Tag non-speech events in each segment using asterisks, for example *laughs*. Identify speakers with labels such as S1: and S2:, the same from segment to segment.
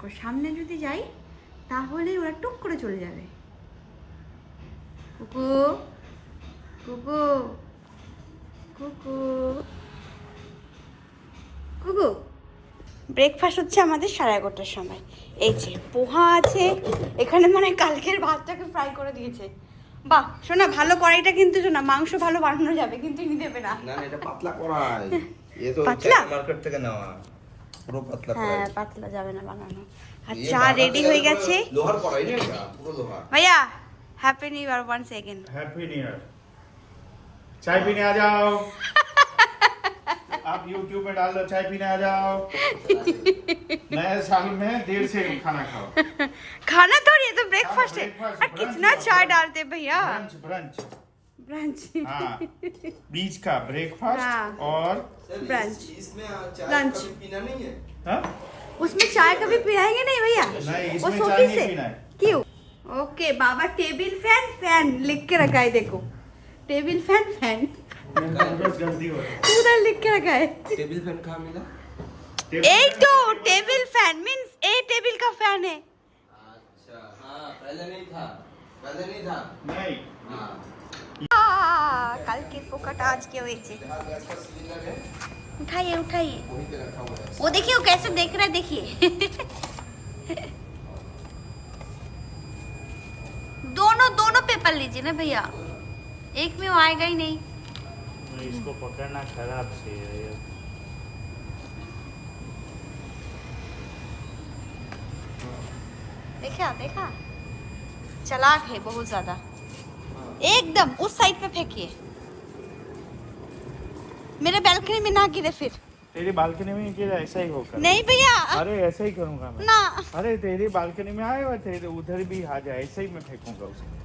S1: দেখো সামনে যদি যাই তাহলেই ওরা টুক করে চলে যাবে। কুকু কুকু কুকু কুকু। ব্রেকফাস্ট হচ্ছে আমাদের সাড়ে এগারোটার সময়। এই যে পোহা আছে এখানে মানে কালকের ভাতটাকে ফ্রাই করে দিয়েছে। বাহ শোনা ভালো কড়াইটা কিন্তু শোনা মাংস ভালো বানানো যাবে কিন্তু ইনি দেবে না।
S2: না এটা পাতলা করাই *laughs* এ তো? মার্কেট থেকে নেওয়া। পুরো পাতলা
S1: হ্যাঁ
S2: করাই
S1: পাতলা যাবে না বানানো আর
S2: ये
S1: চা
S2: बाहर
S1: রেডি
S2: से
S1: হয়ে
S2: पुरो
S1: গেছে
S2: लोहार করাই না এটা পুরো লোহার
S1: ভাইয়া happy new year one second
S3: happy new year चाय पीने आ जाओ आप YouTube में डाल दो चाय पीने आ जाओ नए साल में देर से खाना खाओ
S1: खाना थोड़ी है तो ब्रेकफास्ट है
S3: breakfast,
S1: और
S3: brunch
S1: कितना
S3: का
S1: चाय
S3: brunch।
S1: डालते भैया
S3: ब्रंच ब्रंच
S1: ब्रंच
S3: हाँ बीच का ब्रेकफास्ट
S1: हाँ।
S3: और
S2: ब्रांच. इसमें चाय पीना नहीं है?
S3: हाँ?
S1: उसमें चाय कभी पिलाएँगे नहीं भैया?
S3: नहीं,
S1: वो सोफी से। क्यों? ओके बाबा टेबल फ़ैन फ़ैन लिख के रखा है देखो। Table
S3: fan fan. हो
S1: पूरा लिख के रखा है।
S2: टेबल फ़ैन कहाँ मिला।
S1: एक तो table fan means a table का फ़ैन है।
S2: अच्छा हाँ पहले नहीं था। पहले नहीं था।
S3: नहीं।
S2: हाँ।
S1: আহ, কালকে পোকাটা আজকে হয়েছে
S2: यहाँ गैस का सिलेंडर है
S1: उठाइए उठाइए
S2: वहीं पे रखा हुआ है
S1: वो देखिए वो कैसे देख रहा है देखिए *laughs* दोनों दोनों पेपर लीजिए ना भैया एक में वो आएगा ही नहीं
S3: इसको पकड़ना खराब से है
S1: देखा देखा चलाक है बहुत ज्यादा एकदम उस साइड पे फेंकिए मेरे बैल्कनी में ना गिरे फिर
S3: तेरी बालकनी में गिरा ऐसा ही होगा
S1: नहीं भैया
S3: अरे ऐसा ही करूंगा मैं
S1: ना
S3: अरे तेरी बालकनी में आएगा तेरे उधर भी आ जाए ऐसे ही मैं फेंकूंगा उसको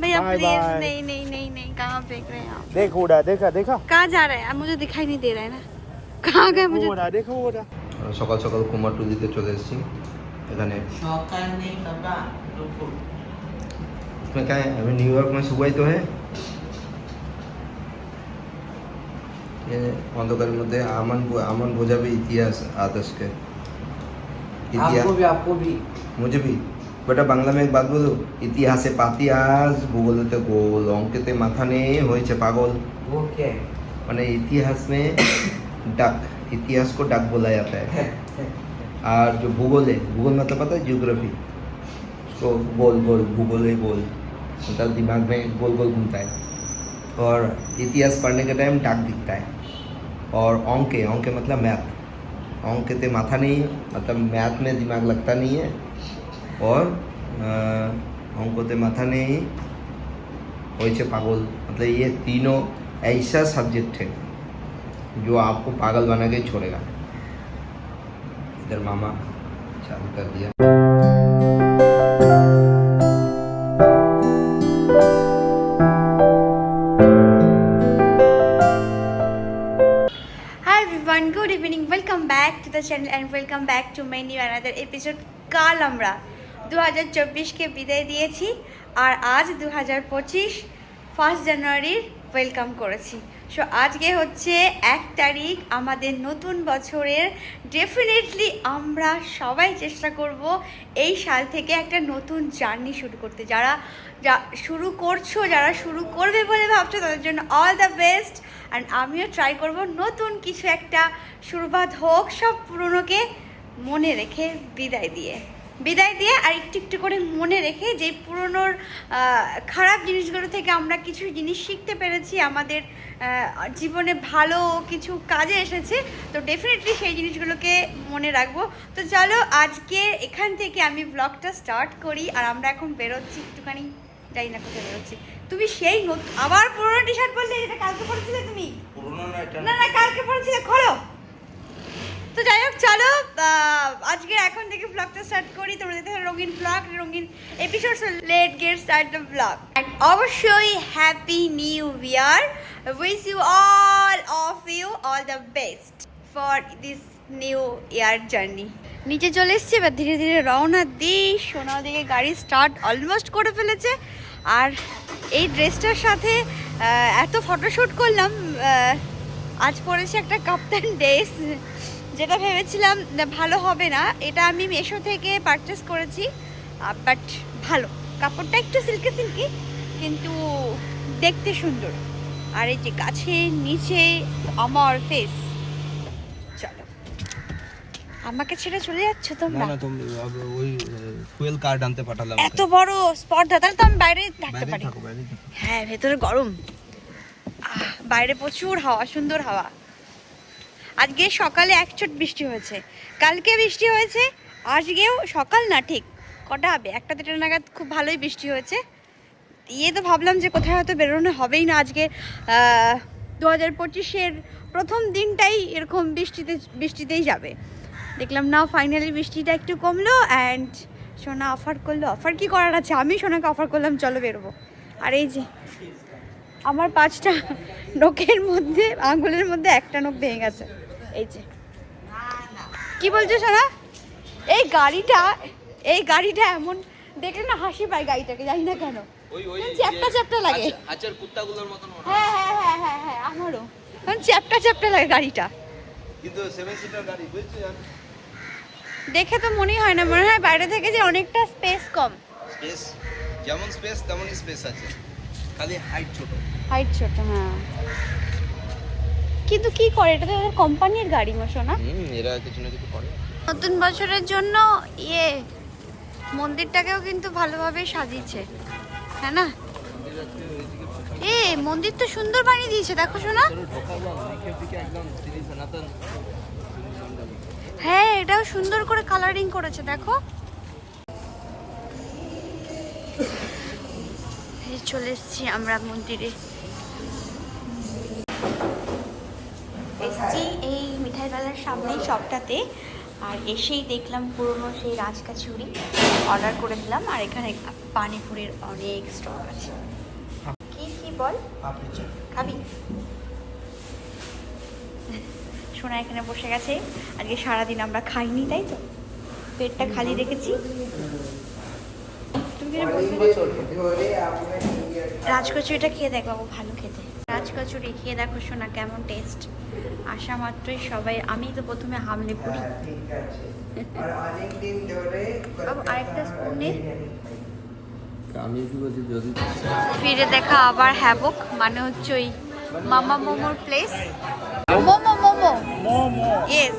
S1: भैया
S3: Bye
S1: प्लीज
S3: bye.
S1: नहीं नहीं नहीं नहीं कहाँ फेंक रहे हैं आप
S3: देख उड़ा देखा देखा
S1: कहाँ जा रहे हैं अब मुझे दिखाई नहीं दे रहा है ना कहाँ गए मुझे
S3: उड़ा देखा उड़ा
S2: সকাল সকাল কুমারটুলিতে চলে এসেছি এখানে
S4: সকাল নেই বাবা দুপুর
S2: इसमें क्या है अभी न्यूयॉर्क में सुबह ही तो है ये অন্ধকারের মধ্যে আমান আমান বোঝাবে ইতিহাস আদর্শকে
S4: आपको भी आपको भी
S2: मुझे भी বেটা বাংলা में एक बात बोलो ইতিহাসে পাতিয়াস ভূগোলেতে গোল অঙ্কেতে মাথা নেই হয়েছে পাগল
S4: वो क्या
S2: মানে इतिहास में डक इतिहास को डक बोला जाता है
S4: है *laughs*
S2: और जो भूगोल है भूगोल मतलब पता है जियोग्राफी उसको गोल गोल भूगोल है गोल मतलब दिमाग में गोल गोल घूमता है। और इतिहास पढ़ने के टाइम डाक दिखता है। और है अंक मतलब मैथ अंक ते माथा नहीं है मतलब मैथ में दिमाग लगता नहीं है। और अंकों माथा नहीं होइछे पागल मतलब ये तीनों ऐसा सब्जेक्ट है, जो आपको पागल बना के छोड़ेगा। इधर मामा, चालू कर दिया।
S1: Everyone, good evening. Welcome back to the channel and welcome back to my new another episode. কাল আমরা দু হাজার চব্বিশকে বিদায় দিয়েছি আর আজ দু হাজার পঁচিশ ফার্স্ট জানুয়ারির ওয়েলকাম করেছি সো আজকে হচ্ছে এক তারিখ, আমাদের নতুন বছরের ডেফিনেটলি আমরা সবাই চেষ্টা করব এই সাল থেকে একটা নতুন জার্নি শুরু করতে। যারা, যা, শুরু করছ, যারা শুরু করবে বলে ভাবছ, তাদের জন্য অল দ্য বেস্ট অ্যান্ড আমিও ট্রাই করব নতুন কিছু একটা, শুরুবাত হোক, সব পুরনোকে মনে রেখে বিদায় দিয়ে। বিদায় দিয়ে আর একটু একটু করে মনে রেখে যে পুরনোর খারাপ জিনিসগুলো থেকে আমরা কিছু জিনিস শিখতে পেরেছি আমাদের জীবনে ভালো কিছু কাজে এসেছে তো ডেফিনেটলি সেই জিনিসগুলোকে মনে রাখব। তো চলো আজকে এখান থেকে আমি ব্লগটা স্টার্ট করি আর আমরা এখন বেরোচ্ছি একটুখানি জানি না কোথায় বেরোচ্ছি। তুমি সেই আবার পুরোনো টি শার্ট পরলে এটা কালকে পরেছিলে তুমি? না না কালকে পরেছিলে খোলো। তো যাই হোক, চলো আজকে এখন থেকে ব্লগটা স্টার্ট করি। তোমরা দেখতে রঙিন ব্লগ রঙিন episode let get start the blog and অবশ্যই happy new year wish you all of you all the best for this new year journey নিচে চলে এসছি, এবার ধীরে ধীরে রওনা দিই। সোনা দিকে গাড়ি স্টার্ট অলমোস্ট করে ফেলেছে। আর এই ড্রেসটার সাথে এত ফটোশ্যুট করলাম আজ পরেছে একটা কাপ্তান ড্রেস যেটা ভেবেছিলাম ভালো হবে না এটা আমি মেশো থেকে পারচেস করেছি বাট ভালো। কাপড়টা একটু সিল্কি সিল্কি কিন্তু দেখতে সুন্দর। আর এই যে গাছের নিচে আমার ফেস চলো। আমাকে ছেড়ে চলে যাচ্ছ তোমরা?
S2: না তুমি ওই ফুয়েল কার্ড আনতে পাঠালাম
S1: এত বড় স্পর্ধা তাহলে তো আমি বাইরে থাকতে পারি। হ্যাঁ ভেতরে গরম। বাইরে প্রচুর হাওয়া সুন্দর হাওয়া। আজকে সকালে একচোট বৃষ্টি হয়েছে। কালকে বৃষ্টি হয়েছে, আজকেও সকাল না ঠিক। কটা হবে? একটা দেড়টা নাগাদ খুব ভালোই বৃষ্টি হয়েছে। ইয়ে তো ভাবলাম যে কোথায় হয়তো বেরোনো হবেই না আজকে। দু হাজার পঁচিশের প্রথম দিনটাই এরকম বৃষ্টিতে, বৃষ্টিতেই যাবে। দেখলাম না ফাইনালি বৃষ্টিটা একটু কমলো অ্যান্ড সোনা অফার করল। অফার কি করার আছে? আমি সোনাকে অফার করলাম, চলো বেরোবো। আর এই যে, আমার পাঁচটা নখের মধ্যে, আঙুলের মধ্যে একটা নখ ভেঙে গেছে। এই যে। কি বলছো সোনা এই গাড়িটা এই গাড়িটা এমন দেখলে না হাসি পায় গাড়িটাকে জানি না কেন।
S2: ওই ওই
S1: কেমন চ্যাপটা চ্যাপটা লাগে। হ্যাঁ। হ্যাঁ হ্যাঁ হ্যাঁ হ্যাঁ আমারও। কারণ চ্যাপটা চ্যাপটা লাগে গাড়িটা।
S2: কিন্তু সেভেন সিটার গাড়ি বুঝছ
S1: দেখে তো মনেই হয় না মনে হয় বাইরে থেকে যে অনেকটা স্পেস কম।
S2: স্পেস যেমন স্পেস তেমনই স্পেস আছে। খালি হাইট ছোট।
S1: হাইট ছোট হ্যাঁ। কিন্তু কি করে? এটা তো ওদের কোম্পানির গাড়ি মশো না
S2: হুম এরা কিছু না কিছু করে।
S1: নতুন বছরের জন্য ইয়ে মন্দিরটাকেও কিন্তু ভালোভাবে সাজিয়েছে। হ্যাঁ না? এ মন্দির তো সুন্দর বানিয়ে দিয়েছে দেখো শোনা হ্যাঁ এটাও সুন্দর করে কালারিং করেছে দেখো। চলে এসেছি আমরা মন্দিরে। এসেছি এই মিঠাইওয়ালার সামনেই শপটাতে। আর এসেই দেখলাম পুরনো সেই রাজকাচুরি। অর্ডার করে দিলাম আর এখানে পানিপুরির অনেক স্টক আছে। কি কি বল? খাবি? সোনা এখানে বসে গেছে। আজকে সারাদিন আমরা খাইনি তাই তো? পেটটা খালি রেখেছি। তুমি রাজকচুরিটা খেয়ে দেখ বাবু ভালো খেতে। রাজকচুরি খেয়ে দেখো শোনা কেমন টেস্ট আসা মাত্রই সবাই আমি তো প্রথমে হামলে পড়ি। বাবু আরেকটা স্পুন ফিরে দেখা আবার হ্যাবক মানে হচ্ছে ওই মামা মোমোর place momo momo. Momo yes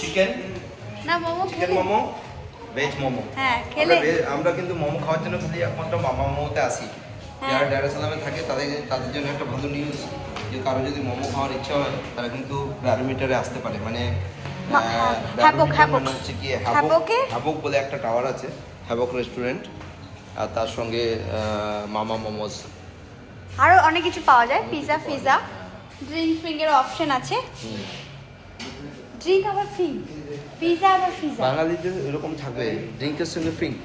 S2: chicken
S1: না মোমো
S2: চিকেন মোমো? ভেজ মোমো।
S1: হ্যাঁ খেলে।
S2: আমরা কিন্তু মোমো খাওয়ার জন্য খালি একমাত্র মামা মোমোতে আসি।
S1: হ্যাঁ।
S2: যারা ডারাসালামে থাকে তাদের তাদের জন্য একটা ভালো নিউজ যে কারও যদি মোমো খাওয়ার ইচ্ছা হয় তারা কিন্তু ব্যারোমিটারে আসতে পারে। মানে
S1: হ্যাঁ।
S2: মানে হচ্ছে কি
S1: হ্যাবকে?
S2: বলে একটা টাওয়ার আছে হ্যাবক রেস্টুরেন্ট আর তার সঙ্গে মামা মোমোস।
S1: আরও অনেক কিছু পাওয়া যায়। পিৎজা ফিজা ড্রিঙ্ক ফিঙ্গের অপশন আছে। ড্রিঙ্ক আবার ফিং পিৎজা আবার পিৎজা
S2: বাঙালিদের এরকম থাকবে ড্রিঙ্কের সঙ্গে ফ্রিঙ্ক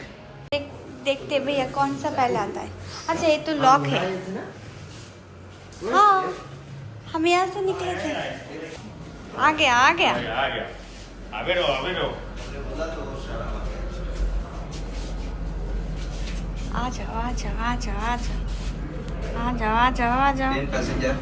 S1: देख- देखते भैया कौन सा पहले आता है अच्छा ये तो लॉक है हाँ हम यहाँ से निकले थे आ गया आ गया
S3: आ गया अबे रो अबे रो
S1: आ जाओ आ जाओ आ जाओ आ जाओ आ जाओ आ जाओ आ जाओ
S2: पैसेंजर